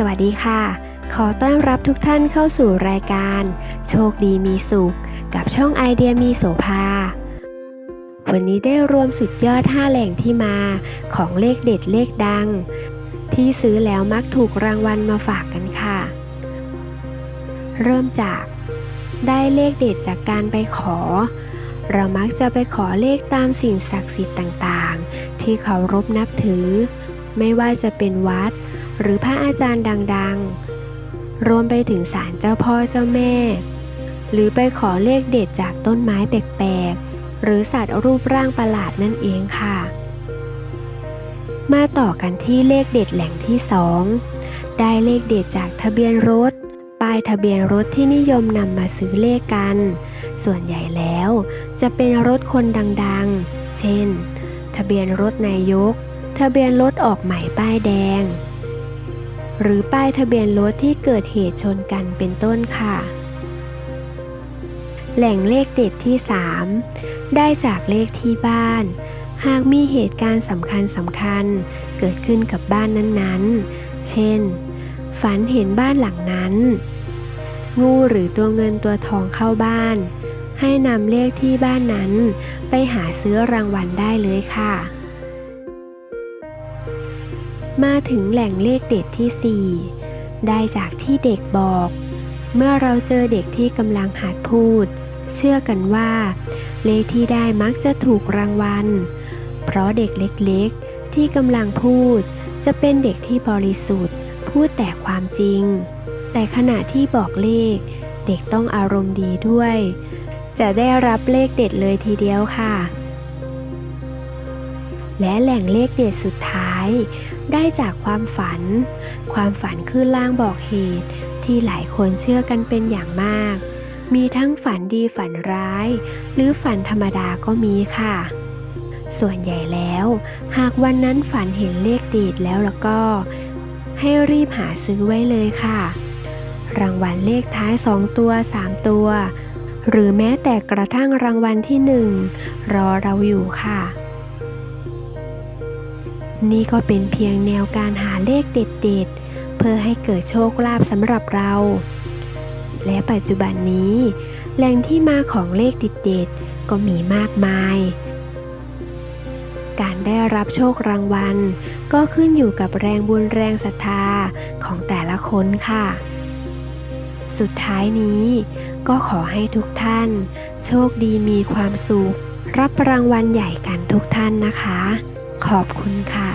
สวัสดีค่ะ ขอต้อนรับทุกท่านเข้าสู่รายการ โชคดีมีสุข กับช่องไอเดียมีโสภา วันนี้ได้รวมสุดยอด 5 แหล่งที่มาของเลขเด็ดเลขดัง ที่ซื้อแล้วมักถูกรางวัลมาฝากกันค่ะ เริ่มจาก ได้เลขเด็ดจากการไปขอ เรามักจะไปขอเลขตามสิ่งศักดิ์สิทธิ์ต่างๆ ที่เคารพนับถือ ไม่ว่าจะเป็นวัด หรือพระอาจารย์ดังๆ รวมไปถึงศาลเจ้าพ่อเจ้าแม่ หรือไปขอเลขเด็ดจากต้นไม้แปลกๆ หรือสัตว์รูปร่างประหลาดนั่นเองค่ะ มาต่อกันที่เลขเด็ดแหล่งที่2ได้เลขเด็ดจากทะเบียนรถ ป้ายทะเบียนรถที่นิยมนำมาซื้อเลขกัน ส่วนใหญ่แล้วจะเป็นรถคนดังๆ เช่น ทะเบียนรถนายก ทะเบียนรถออกใหม่ป้ายแดง หรือป้ายทะเบียนรถที่เกิดเหตุชนกันเป็นต้นค่ะ แหล่งเลขเด็ดที่ 3 ได้จากเลขที่บ้าน หากมีเหตุการณ์สำคัญสำคัญเกิดขึ้นกับบ้านนั้นๆ เช่น ฝันเห็นบ้านหลังนั้น งูหรือตัวเงินตัวทองเข้าบ้าน ให้นำเลขที่บ้านนั้น ไปหาซื้อรางวัลได้เลยค่ะ มาถึงแหล่งเลขเด็ดที่ 4 ได้จากที่เด็กบอก เมื่อเราเจอเด็กที่กำลังหัดพูด เชื่อกันว่า เลขที่ได้มักจะถูกรางวัล เพราะเด็กเล็กๆ ที่กำลังพูด จะเป็นเด็กที่บริสุทธิ์ พูดแต่ความจริง แต่ขณะที่บอกเลข เด็กต้องอารมณ์ดีด้วย จะได้รับเลขเด็ดเลยทีเดียวค่ะ และแหล่งเลขเด็ดสุดท้าย ได้จากความฝัน ความฝันคือลางบอกเหตุ ที่หลายคนเชื่อกันเป็นอย่างมาก มีทั้งฝันดีฝันร้าย หรือฝันธรรมดาก็มีค่ะ ส่วนใหญ่แล้ว หากวันนั้นฝันเห็นเลขเด็ดแล้วแล้วก็ ให้รีบหาซื้อไว้เลยค่ะ รางวัลเลขท้าย 2 ตัว 3 ตัว หรือแม้แต่กระทั่งรางวัลที่ 1 รอเราอยู่ค่ะ นี่ก็เป็นเพียงแนวการหาเลขเด็ดๆ เพื่อให้เกิดโชคลาภสำหรับเรา และปัจจุบันนี้ แหล่งที่มาของเลขเด็ดๆ ก็มีมากมาย การได้รับโชครางวัล ก็ขึ้นอยู่กับแรงบุญแรงศรัทธาของแต่ละคนค่ะ สุดท้ายนี้ก็ขอให้ทุกท่าน โชคดีมีความสุข รับรางวัลใหญ่กันทุกท่านนะคะ ขอบคุณค่ะ